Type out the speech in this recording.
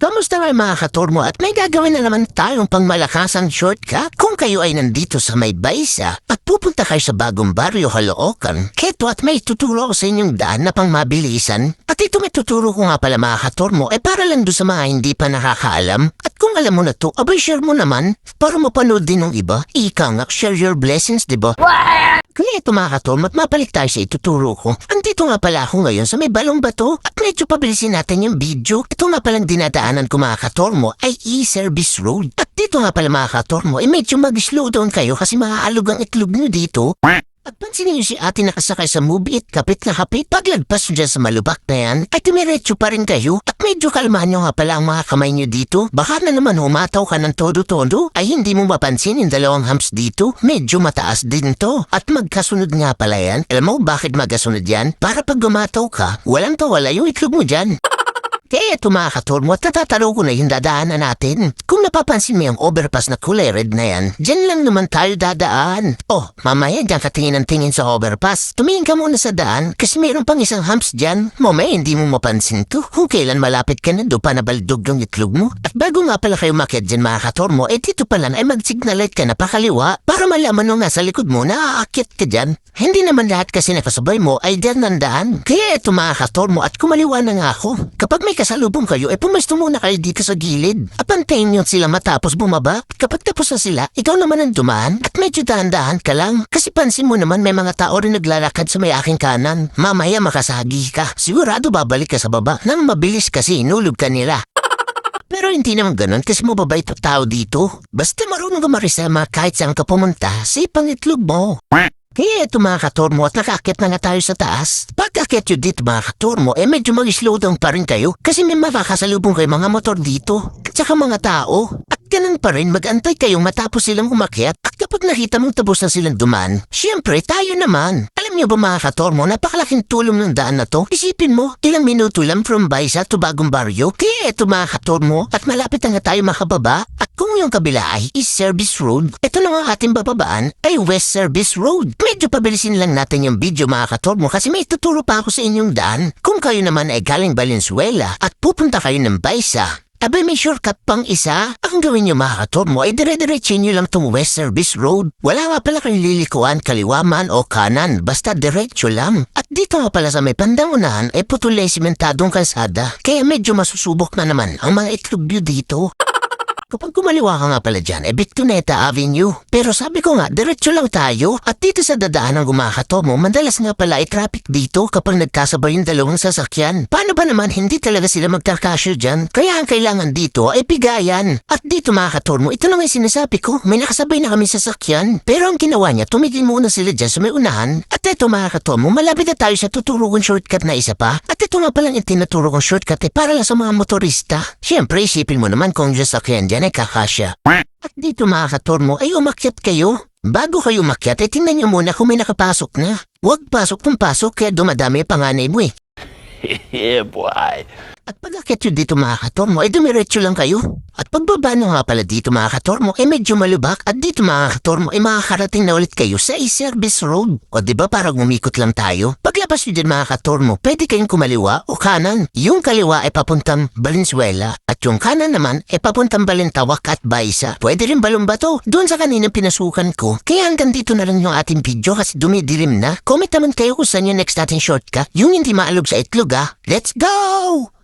Kamusta nga mga katurmo at may gagawin na naman tayong pangmalakasang shortcut kung kayo ay nandito sa may baysa at pupunta kayo sa bagong baryo Caloocan. Keto at may tuturo ko sa inyong daan na pang mabilisan. At ito may tuturo ko nga pala mga katurmo eh para lang doon sa mga hindi pa nakakaalam. At kung alam mo na to, abay share mo naman para mapanood din ng iba. Ika nga, share your blessings, di ba? Kaya ito mga katurmo at mapalik tayo sa ituturo ko. Andito nga pala ako ngayon sa may balong bato at medyo pabilisin natin yung video. Ito nga palang dinadaanan ko mga katormo ay e-service road. At dito nga pala mga katormo ay medyo mag-slow down kayo kasi maaalog ang itlog nyo dito. At pansinin niyo si ate nakasakay sa movie at kapit na kapit. Paglagpas nyo dyan sa malubak na yan, ay tumiretso pa rin kayo. At medyo kalmahan nyo nga pala ang mga kamay nyo dito. Baka na naman humataw ka ng todo-todo, ay hindi mo mapansin yung dalawang humps dito. Medyo mataas din to. At magkasunod nga pala yan. Alam mo bakit magkasunod yan? Para pag gumataw ka, walang tawala yung itlog mo dyan. Kaya ito mga katurmo at natatalo ko na yung dadaanan natin. Kung napapansin mo yung overpass na kulay red na yan, dyan lang naman tayo dadaan. Oh, mamaya dyan ka tingin ng tingin sa overpass. Tumingin ka muna sa daan kasi mayroon pang isang humps dyan. Mamaya hindi mo mapansin to kung kailan malapit ka na do pa nabaldog yung itlog mo. At bago nga pala kayo makit dyan mga katurmo, eh dito na ay mag-signal light ka na pakaliwa para malaman nung nasa likod mo na aakyat ka dyan. Hindi naman lahat kasi nakasabay mo ay dyan nandaan. Kaya ito mga katurmo at kumaliwa na nga ako. Kapag may kasalubong kayo, eh pumesto muna kayo dito sa gilid. Apantayin nyo sila matapos bumaba. Kapag tapos na sila, ikaw naman ang dumaan at medyo dahan-dahan ka lang. Kasi pansin mo naman may mga tao rin naglalakad sa may aking kanan. Mamaya makasagi ka. Sigurado babalik ka sa baba. Nang mabilis kasi inulog ka nila. Pero hindi naman ganun kasi mababait ang tao dito. Basta marunong ka marisama kahit saan ka pumunta, sipang itlog mo. Kaya ito mga katormo at nakakit na nga tayo sa taas. Pag akit yun dito mga katormo, eh medyo mag-slow down pa rin kayo kasi may makakasalubong kayo mga motor dito at saka mga tao. At ganun pa rin mag-antay kayong matapos silang umakyat at kapag nakita mong tapos na silang duman, syempre tayo naman. Alam niyo ba mga katormo, napakalaking tulong ng daan na to. Isipin mo, ilang minuto lang from Baisa to Bagong Baryo. Kaya ito mga katormo at malapit na nga tayo makababa at kung yung kabila ay East Service Road, ito na nga ating bababaan ay West Service Road. Medyo pabilisin lang natin yung video mga katormo kasi may tuturo pa ako sa inyong daan. Kung kayo naman ay galing Valenzuela at pupunta kayo ng Baisa, Abay may shortcut pang isa. Ang gawin niyo mga katormo ay dire-diretsin niyo lang tong West Service Road. Wala nga pala kayong lilikuan kaliwa man o kanan, basta diretso lang. At dito nga pala sa may pandangunahan ay putulay simentadong kalsada. Kaya medyo masusubok na naman ang mga itlog dito. Kapag kumaliwa ka nga pala dyan, eh Victuneta Avenue. Pero sabi ko nga, diretso lang tayo. At dito sa dadaan ng gumakato mo, mandalas nga pala ay traffic dito kapag nagkasabay yung dalawang sasakyan. Paano ba naman hindi talaga sila magkakasyo dyan? Kaya ang kailangan dito ay pigayan. At dito mga katormo, ito lang yung sinasabi ko, may nakasabay na kami sasakyan. Pero ang ginawa niya, tumigil muna sila dyan sa may unahan. At ito mga katormo, malapit na tayo sa tuturukong shortcut na isa pa. At ito nga palang kong shortcut eh, para lang sa mga motorista. Siyempre, isipin mo naman kung sasakyan dyan ay kakasya. At dito mga katormo ay umakyat kayo. Bago kayo umakyat, eh tingnan niyo muna kung may nakapasok na. Huwag pasok ng pasok kaya dumadami ang panganay mo eh. yeah, boy. At pag akit yun dito mga katormo, ay dumiretso lang kayo. At pagbaba nyo nga pala dito mga katormo, ay medyo malubak. At dito mga katormo, ay makakarating na ulit kayo sa e-service road. O ba parang umikot lang tayo? Paglabas nyo din mga katormo, pwede kayong kumaliwa o kanan. Yung kaliwa ay papuntang Valenzuela. At yung kanan naman ay papuntang Balintawak at Baisa. Pwede rin balumbato. Doon sa kanina pinasukan ko. Kaya hanggang dito na lang yung ating video kasi dumidilim na. Comment naman kayo kung saan yung next natin shortcut. Yung hindi maalog sa itlog ah. Let's go!